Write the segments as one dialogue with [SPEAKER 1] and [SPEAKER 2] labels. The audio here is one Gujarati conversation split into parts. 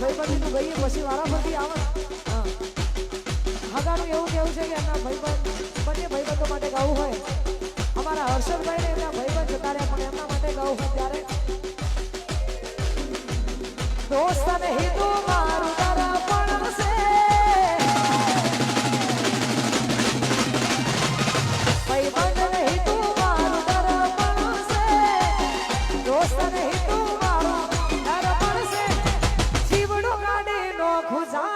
[SPEAKER 1] ભાઈબંધનું ભાઈએ પછી વારાફરતી આવે. હા હગાનું એવું કહેવું છે કે એમના ભાઈબંધ, બંને ભાઈબંધો માટે ગાવું હોય. અમારા હર્ષદભાઈને খোঁজা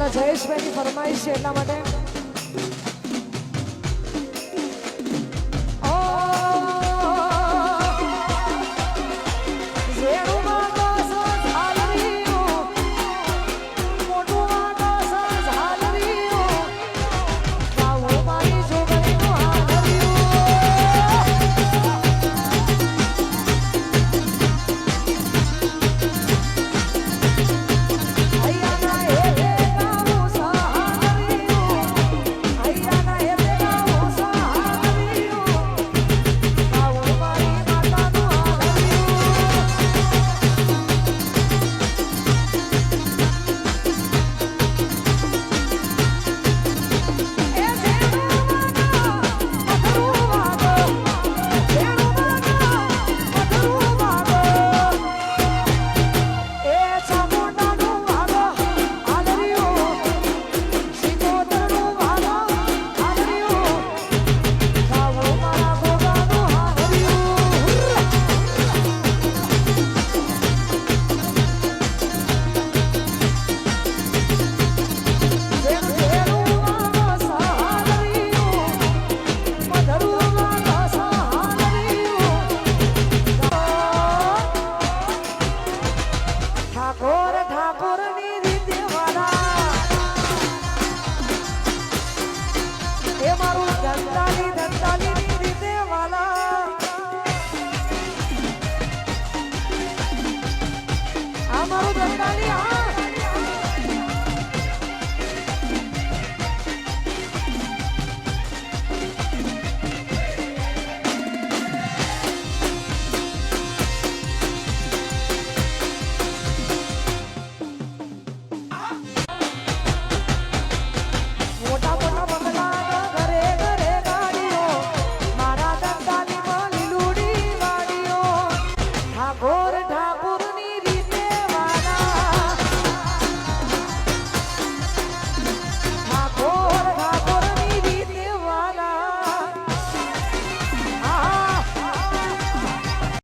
[SPEAKER 1] મારા જયેશભાઈની ફરમાઈશ છે એટલા માટે